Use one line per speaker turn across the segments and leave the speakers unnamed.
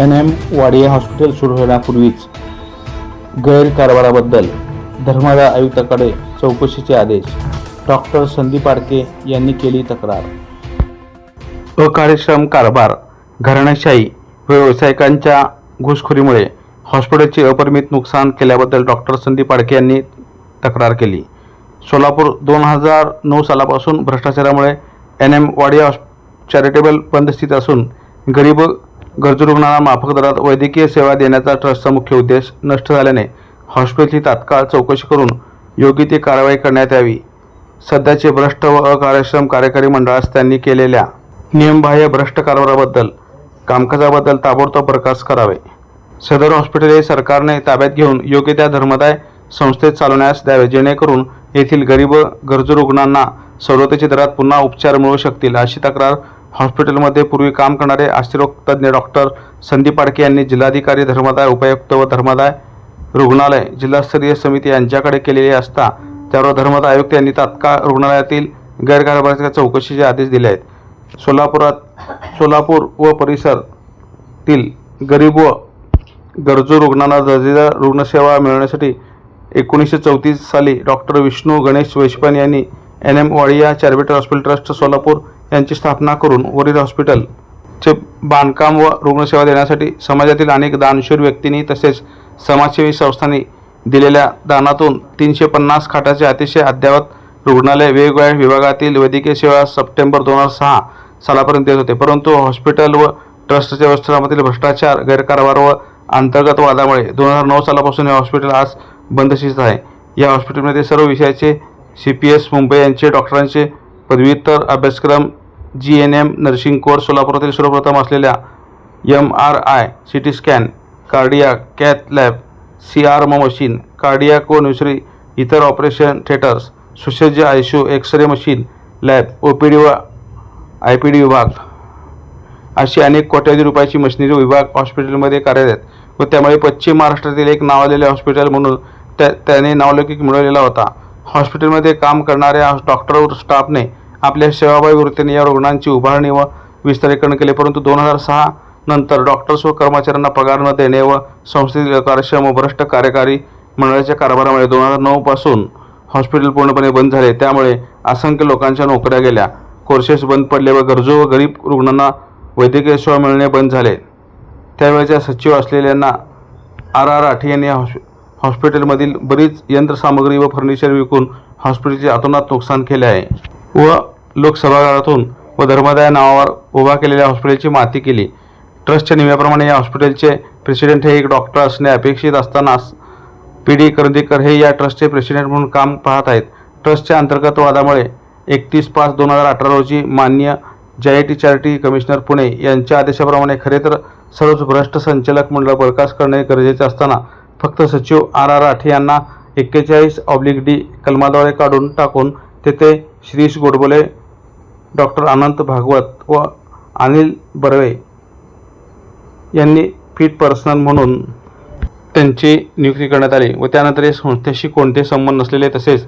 N M Wadia hospital सुरू होण्यापूर्वीच गैरकारभाराबद्दल धर्मादाय आयुक्ताकडे चौकशीचे आदेश. डॉक्टर संदीप आडके यांनी केली तक्रार. अकार्यक्षम कारभार घराणेशाही व व्यावसायिकांच्या घुसखोरीमुळे हॉस्पिटलचे अपरिमित नुकसान केल्याबद्दल डॉक्टर संदीप आडके यांनी तक्रार केली. सोलापूर दोन हजार नऊ सालापासून भ्रष्टाचारामुळे एन एम वाडिया चॅरिटेबल बंद स्थित असून गरीब गरजू रुग्णांना माफक दरात वैद्यकीय सेवा देण्याचा ट्रस्टचा मुख्य उद्देश नष्ट झाल्याने हॉस्पिटलची तात्काळ चौकशी करून योग्य ती कारवाई करण्यात यावी. सध्याचे भ्रष्ट व अकार्यक्षम कार्यकारी मंडळास त्यांनी केलेल्या नियमबाह्य भ्रष्ट कारभाराबद्दल कामकाजाबद्दल ताबडतोब प्रकाश करावे. सदर हॉस्पिटल हे सरकारने ताब्यात घेऊन योग्य त्या धर्मदाय संस्थेत चालवण्यास द्यावे जेणेकरून येथील गरीब गरजू रुग्णांना सवलतीच्या दरात पुन्हा उपचार मिळू शकतील अशी तक्रार हॉस्पिटलमध्ये पूर्वी काम करणारे अस्थिरोग तज्ज्ञ डॉक्टर संदीप आडके यांनी जिल्हाधिकारी धर्मादाय उपायुक्त व धर्मादाय रुग्णालय जिल्हास्तरीय समिती यांच्याकडे केलेली असता त्यावर धर्मदाय आयुक्त यांनी तात्काळ रुग्णालयातील गैरकारभाराच्या चौकशीचे आदेश दिले आहेत. सोलापुरात सोलापूर व परिसरातील गरीब व गरजू रुग्णांना दर्जेदार रुग्णसेवा मिळवण्यासाठी एकोणीसशे चौतीस साली डॉक्टर विष्णू गणेश वैश्पन यांनी N M Wadia charitable hospital trust Solapur यांची स्थापना करून वरील हॉस्पिटलचे बांधकाम व रुग्णसेवा देण्यासाठी समाजातील अनेक दानशूर व्यक्तींनी तसेच समाजसेवी संस्थांनी दिलेल्या दानातून तीनशे पन्नास खाटाचे अतिशय अद्ययावत रुग्णालय वेगवेगळ्या विभागातील वैद्यकीय सेवा सप्टेंबर दोन हजार सहा सालापर्यंत येत होते. परंतु हॉस्पिटल व ट्रस्टच्या व्यवस्थापनातील भ्रष्टाचार गैरकारभार व अंतर्गत वादामुळे दोन हजार नऊ सालापासून हे हॉस्पिटल आज बंद आहे. या हॉस्पिटलमध्ये सर्व विषयाचे सी पी एस मुंबई यांचे डॉक्टरांचे पदव्युत्तर अभ्यासक्रम G N M nursing course सोलापुरातील सर्वप्रथम असलेल्या M R I C T scan cardiac cath lab C arm machine कार्डियाको व न्युसरी इतर ऑपरेशन थिएटर्स सुसज्ज ICU X ray machine lab O P D व आय पी डी विभाग अशी अनेक कोट्यावधी रुपयाची मशिनरी विभाग हॉस्पिटलमध्ये कार्यरत आहेत व त्यामुळे पश्चिम महाराष्ट्रातील एक नावालेले हॉस्पिटल म्हणून त्या त्याने नावलौकिक मिळवलेला होता. हॉस्पिटलमध्ये काम करणाऱ्या डॉक्टर व स्टाफने आपल्या सेवाभावी वृत्तीने या रुग्णांची उभारणी व विस्तारीकरण केले परंतु दोन हजार सहा नंतर डॉक्टर्स व कर्मचाऱ्यांना पगार न देणे व संस्थेतील कार्यक्षम व भ्रष्ट कार्यकारी मंडळाच्या कारभारामुळे दोन हजार नऊ पासून हॉस्पिटल पूर्णपणे बंद झाले. त्यामुळे असंख्य लोकांच्या नोकऱ्या गेल्या. कोर्सेस बंद पडले व गरजू व गरीब रुग्णांना वैद्यकीय सेवा मिळणे बंद झाले. त्यावेळेच्या सचिव असलेल्यांना आर आर आठी यांनी हॉस् हॉस्पिटलमधील बरीच यंत्रसामग्री व फर्निचर विकून हॉस्पिटलचे अतोनात नुकसान केले आहे. व लोकसभागारातून व धर्मदाय नावावर उभा केलेल्या हॉस्पिटलची माती केली. ट्रस्टच्या नियमाप्रमाणे या हॉस्पिटलचे प्रेसिडेंट हे एक डॉक्टर असणे अपेक्षित असताना पी. डी. करंदीकर हे या ट्रस्टचे प्रेसिडेंट म्हणून काम पाहत आहेत. ट्रस्टच्या अंतर्गत वादामुळे एकतीस पाच दोन हजार अठरा रोजी मान्य जयटी चॅरिटी कमिशनर पुणे यांच्या आदेशाप्रमाणे खरे तर सर्वच भ्रष्ट संचालक मंडळ बरखास्त करणे गरजेचे असताना फक्त सचिव आर आर आठे यांना एक्केचाळीस ऑब्लिक डी कलमाद्वारे काढून टाकून तेथे श्रीश गोडबोले डॉक्टर अनंत भागवत व अनिल बर्वे यांनी फिट पर्सनल म्हणून त्यांची नियुक्ती करण्यात आली व त्यानंतर या संस्थेशी कोणते संबंध नसलेले तसेच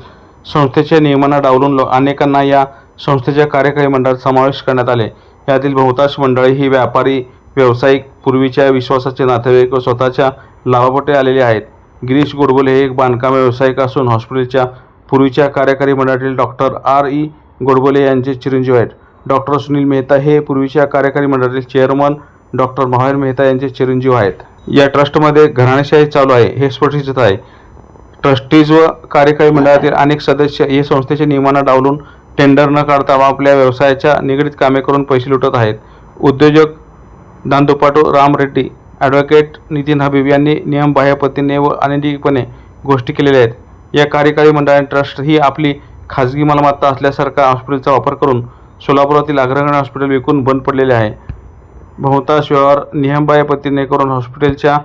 संस्थेच्या नियमांना डावलून लो- अनेकांना या संस्थेच्या कार्यकारी मंडळात समावेश करण्यात आले. यातील बहुतांश मंडळी ही व्यापारी व्यावसायिक पूर्वीच्या विश्वासाचे नातेवाईक व स्वतःच्या लाभापोटे आलेले आहेत. गिरीश गोडबोले हे एक बांधकाम व्यावसायिक असून हॉस्पिटलच्या पूर्वीच्या कार्यकारी मंडळातील डॉक्टर आर ई गोडबोले यांचे चिरंजीव आहेत. डॉक्टर सुनील मेहता हे पूर्वीच्या कार्यकारी मंडळातील चेअरमन डॉक्टर महावीर मेहता यांचे चिरंजीव आहेत. या ट्रस्टमध्ये घराणेशाही चालू आहे हे स्पष्ट दिसत आहे. ट्रस्टीज व कार्यकारी मंडळातील अनेक सदस्य हे संस्थेच्या नियमांना डावलून टेंडर न काढता व आपल्या व्यवसायाच्या निगडीत कामे करून पैसे लुटत आहेत. उद्योजक दांदोपाटो राम रेड्डी ॲडव्होकेट नितीन हबीब यांनी नियमबाह्य पद्धतीने व अनैतिकपणे गोष्टी केलेल्या आहेत. या कार्यकारी मंडळाने ट्रस्ट ही आपली खाजगी मालमत्ता असल्यासारखा हॉस्पिटलचा वापर करून सोलापुरातील अग्रगण हॉस्पिटल विकून बंद पडलेले आहे. बहुतांश व्यवहार नियमबाह्य पतीने करून हॉस्पिटलच्या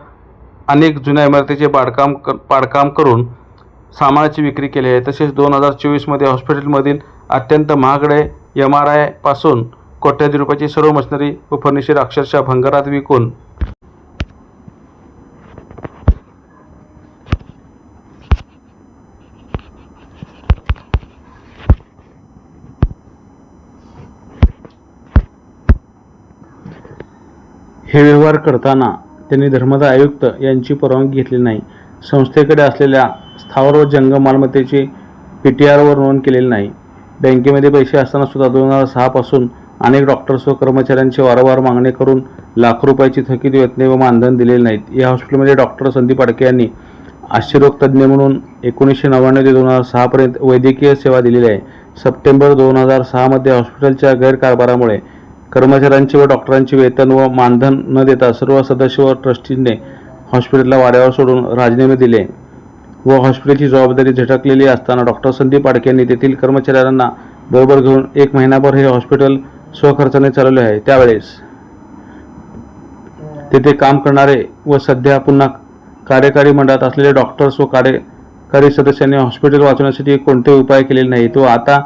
अनेक जुन्या इमारतीचे बांधकाम क पाडकाम करून सामानाची विक्री केली आहे. तसेच दोन हजार चोवीसमध्ये हॉस्पिटलमधील अत्यंत महागडे एम आर आयपासून कोट्याधी रुपयाची सर्व मशिनरी व फर्निचर अक्षरशः भंगारात विकून हे व्यवहार करताना त्यांनी धर्मदा आयुक्त यांची परवानगी घेतली नाही. संस्थेकडे असलेल्या स्थावर व जंगम मालमत्तेची पी टी आरवर नोंद केलेली नाही. बँकेमध्ये पैसे असताना सुद्धा दोन हजार सहापासून अनेक डॉक्टर्स व कर्मचाऱ्यांची वारंवार मागणी करून लाख रुपयाची थकीत वेतने व मानधन दिलेले नाहीत. या हॉस्पिटलमध्ये डॉक्टर संदीप अडके यांनी आश्चर्यरोगतज्ञ म्हणून एकोणीसशे नव्याण्णव ते दोन हजार सहापर्यंत वैद्यकीय सेवा दिलेली आहे. सप्टेंबर दोन हजार सहामध्ये हॉस्पिटलच्या गैरकारभारामुळे कर्मचाऱ्यांचे व डॉक्टरांचे वेतन व मानधन न देता सर्व सदस्य व ट्रस्टींनी हॉस्पिटलला वाऱ्यावर सोडून राजीनामे दिले व हॉस्पिटलची जबाबदारी झटकलेली असताना डॉक्टर संदीप आडके यांनी तेथील कर्मचाऱ्यांना बरोबर घेऊन एक महिनाभर हे हॉस्पिटल स्वखर्चाने चालवले आहे. त्यावेळेस तेथे काम करणारे व सध्या पुन्हा कार्यकारी मंडळात असलेले डॉक्टर्स व कार्यकारी सदस्यांनी हॉस्पिटल वाचवण्यासाठी कोणते उपाय केलेले नाहीत व आता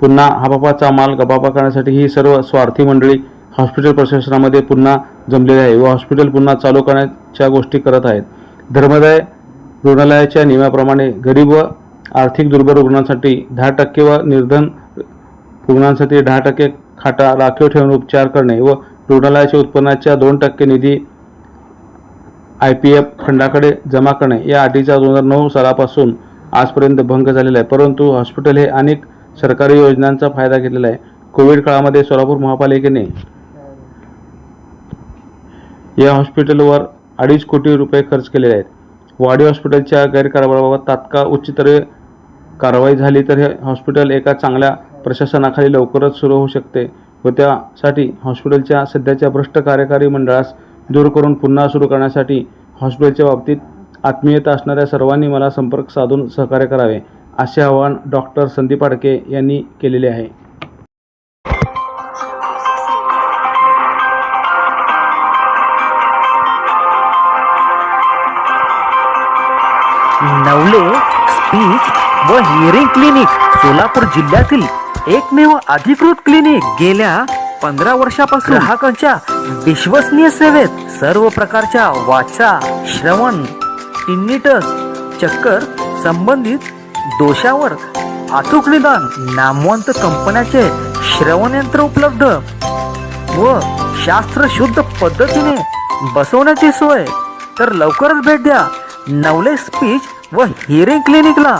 पुन्हा हापापाचा माल गबापा करण्यासाठी ही सर्व स्वार्थी मंडळी हॉस्पिटल प्रशासनामध्ये पुन्हा जमलेली आहे व हॉस्पिटल पुन्हा चालू करण्याच्या गोष्टी करत आहेत. धर्मदाय रुग्णालयाच्या नियमाप्रमाणे गरीब व आर्थिक दुर्बल रुग्णांसाठी दहा टक्के व निर्धन रुग्णांसाठी दहा टक्के खाटा राखीव ठेवून उपचार करणे व रुग्णालयाच्या उत्पन्नाच्या दोन टक्के निधी आय पी एफ फंडाकडे जमा करणे या अटीचा दोन हजार नऊ सालापासून आजपर्यंत भंग झालेला आहे. परंतु हॉस्पिटल हे अनेक सरकारी योजनांचा फायदा घेतलेला आहे. कोविड काळामध्ये सोलापूर महापालिकेने या हॉस्पिटलवर अडीच कोटी रुपये खर्च केलेले आहेत. वाडी हॉस्पिटलच्या गैरकारभाराबाबत तात्काळ उच्चस्तरीय कारवाई झाली तर हे हॉस्पिटल एका चांगल्या प्रशासनाखाली लवकरच सुरू होऊ शकते व त्यासाठी हॉस्पिटलच्या सध्याच्या भ्रष्ट कार्यकारी मंडळास दूर करून पुन्हा सुरू करण्यासाठी हॉस्पिटलच्या बाबतीत आत्मीयता असणाऱ्या सर्वांनी मला संपर्क साधून सहकार्य करावे. असे आवाहन डॉक्टर संदीप आडके यांनी केलेले आहे.
नवले स्पीच व हिअरिंग क्लिनिक सोलापूर जिल्ह्यातील एकमेव अधिकृत क्लिनिक गेल्या पंधरा वर्षापासून ग्राहकांच्या विश्वसनीय सेवेत सर्व प्रकारच्या वाचा श्रवण टिन्निटस चक्कर संबंधित दोषावर अचूक निदान नामवंत कंपन्याचे श्रवणयंत्र उपलब्ध व शास्त्रशुद्ध पद्धतीने बसवण्याची सोय. तर लवकरच भेट द्या नवले स्पीच व हिअरिंग क्लिनिकला.